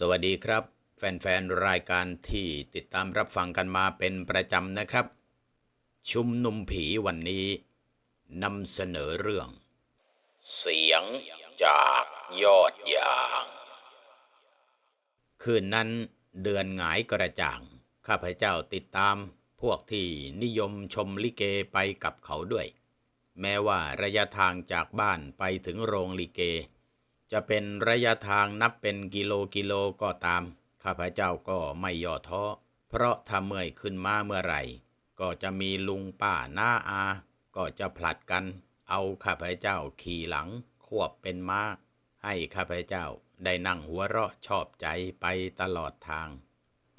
สวัสดีครับ แฟนๆ รายการที่ติดตามรับฟังกันมาเป็นประจำนะครับ ชุมนุมผีวันนี้นำเสนอเรื่อง เสียงจากยอดยาง คืนนั้นเดือนหงายกระจ่าง ข้าพเจ้าติดตามพวกที่นิยมชมลิเกไปกับเขาด้วย แม้ว่าระยะทางจากบ้านไปถึงโรงลิเก จะเป็นระยะทางนับเป็นกิโลกิโลก็ตาม ข้าพเจ้าก็ไม่ย่อท้อ เพราะถ้าเมื่อยขึ้นมาเมื่อไหร่ ก็จะมีลุงป้าน้าอา ก็จะผลัดกัน เอาข้าพเจ้าขี่หลัง ควบเป็นม้า ให้ข้าพเจ้าได้นั่งหัวเราะชอบใจไปตลอดทาง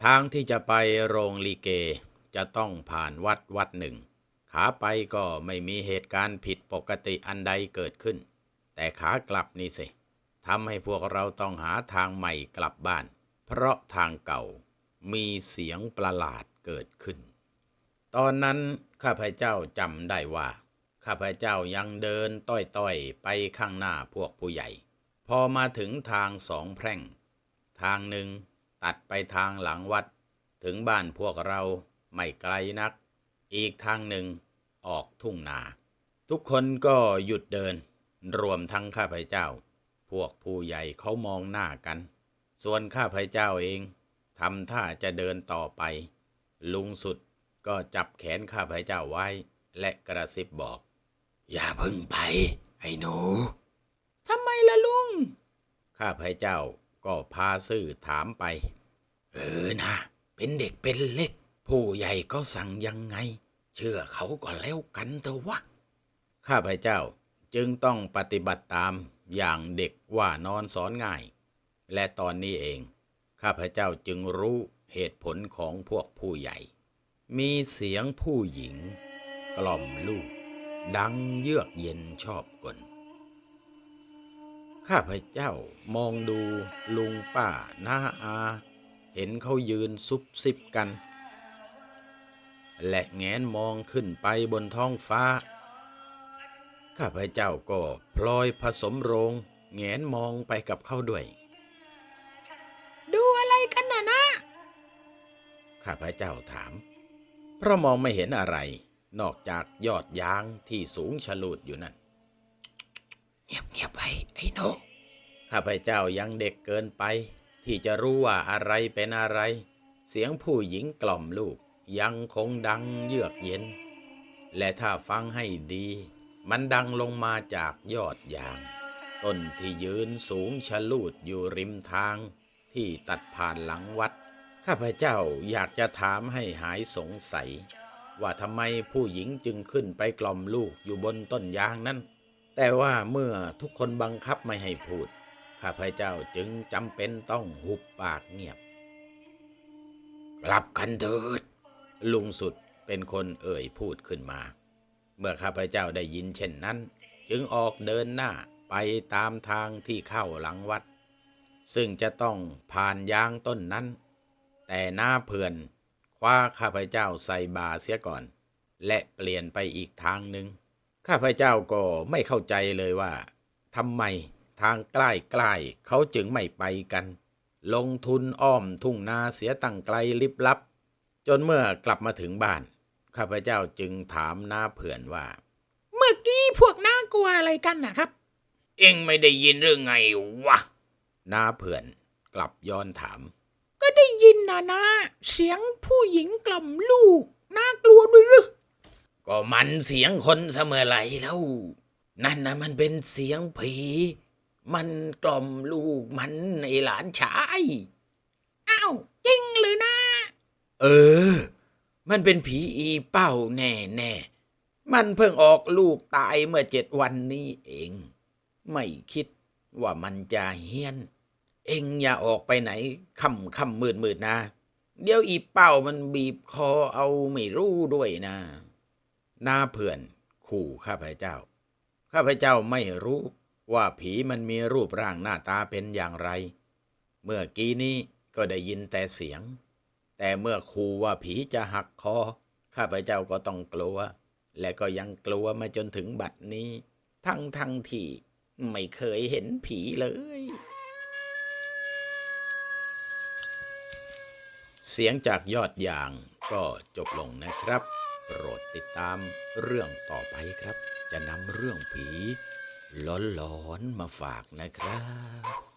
ทางที่จะไปโรงลีเกจะต้องผ่านวัดวัดหนึ่ง ขาไปก็ไม่มีเหตุการณ์ผิดปกติอันใดเกิดขึ้น แต่ขากลับนี่สิ ทำให้พวกเราต้องหาทางใหม่กลับบ้าน เพราะทางเก่ามีเสียงประหลาดเกิดขึ้น ตอนนั้นข้าพเจ้าจำได้ว่า ข้าพเจ้ายังเดินต้อยๆ ไปข้างหน้าพวกผู้ใหญ่ พอมาถึงทางสองแพร่ง ทางหนึ่งตัดไปทางหลังวัด ถึงบ้านพวกเราไม่ไกลนัก อีกทางหนึ่งออกทุ่งนา ทุกคนก็หยุดเดินรวมทั้งข้าพเจ้า พวกผู้ใหญ่เขามองหน้ากัน ส่วนข้าพเจ้าเองทำท่าจะเดินต่อไป ลุงสุดก็จับแขนข้าพเจ้าไว้ และกระซิบบอก อย่าพึ่งไป ไอ้หนูทำไมล่ะลุง ข้าพเจ้าก็พาซื่อถามไป เออนะ เป็นเด็กเป็นเล็ก ผู้ใหญ่ก็สั่งยังไง เชื่อเขาก็แล้วกันเถอะวะ ข้าพเจ้าจึงต้องปฏิบัติตาม อย่างเด็กว่านอนสอนง่าย และตอนนี้เอง ข้าพเจ้าจึงรู้เหตุผลของพวกผู้ใหญ่ มีเสียงผู้หญิง กล่อมลูก ดังเยือกเย็นชอบกลข้าพเจ้ามองดูลุงป้าน้าอา เห็นเขายืนซุบซิบกัน และแงนมองขึ้นไปบนท้องฟ้า ข้าพเจ้าก็พลอยผสมโรงแงนมองไปกับเขาด้วย ดูอะไรกันน่ะนะ ข้าพเจ้าถาม เพราะมองไม่เห็นอะไร นอกจากยอดยางที่สูงฉลูดอยู่นั่น เงียบเงียบไปไอ้หนูข้าพเจ้ายังเด็กเกินไป ที่จะรู้ว่าอะไรเป็นอะไร เสียงผู้หญิงกล่อมลูกยังคงดังเยือกเย็น และถ้าฟังให้ดี มันดังลงมาจากยอดยาง ต้นที่ยืนสูงชะลูดอยู่ริมทาง ที่ตัดผ่านหลังวัด ข้าพเจ้าอยากจะถามให้หายสงสัย ว่าทำไมผู้หญิงจึงขึ้นไปกล่อมลูกอยู่บนต้นยางนั้น แต่ว่าเมื่อทุกคนบังคับไม่ให้พูด ข้าพเจ้าจึงจำเป็นต้องหุบปากเงียบ กลับกันเถิด ลุงสุดเป็นคนเอ่ยพูดขึ้นมา เมื่อข้าพเจ้าได้ยินเช่นนั้น จึงออกเดินหน้าไปตามทางที่เข้าหลังวัด ซึ่งจะต้องผ่านยางต้นนั้น แต่หน้าเพื่อนคว้าข้าพเจ้าใส่บาเสียก่อน และเปลี่ยนไปอีกทางหนึ่งข้าพเจ้าก็ไม่เข้าใจเลยว่าทำไมทางใกล้ๆเขาจึงไม่ไปกัน ลงทุนอ้อมทุ่งนาเสียตั้งไกลลิบลับ จนเมื่อกลับมาถึงบ้าน ข้าพเจ้าจึงถามน้าเผื่อนว่า เมื่อกี้พวกน่ากลัวอะไรกันนะครับ เอ็งไม่ได้ยินเรื่องไงวะน้าเผื่อนกลับย้อนถาม ก็ได้ยินนะนะ เสียงผู้หญิงกล่อมลูกน่ากลัวด้วยหรือก็มันเสียงคนเสมอไหรแล้ว นั่นนะมันเป็นเสียงผี มันกล่อมลูกมันไอหลานชายอ้าวจริงเลยนะ เออ มันเป็นผีอีเป้าแน่แน่มันเพิ่งออกลูกตายเมื่อเจ็ดวันนี้เอง ไม่คิดว่ามันจะเฮี้ยน เอ็งอย่าออกไปไหนค่ำค่ำมืดมืดๆนะ เดี๋ยวอีเป้ามันบีบคอเอาไม่รู้ด้วยนะหน้าเพื่อนขู่ข้าพเจ้า ข้าพเจ้าไม่รู้ว่าผีมันมีรูปร่างหน้าตาเป็นอย่างไร เมื่อกี้นี้ก็ได้ยินแต่เสียง แต่เมื่อขู่ว่าผีจะหักคอ ข้าพเจ้าก็ต้องกลัว และก็ยังกลัวมาจนถึงบัดนี้ ทั้งทั้งที่ไม่เคยเห็นผีเลย เสียงจากยอดยางก็จบลงนะครับ โปรดติดตามเรื่องต่อไปครับ จะนำเรื่องผีหลอนๆมาฝากนะครับ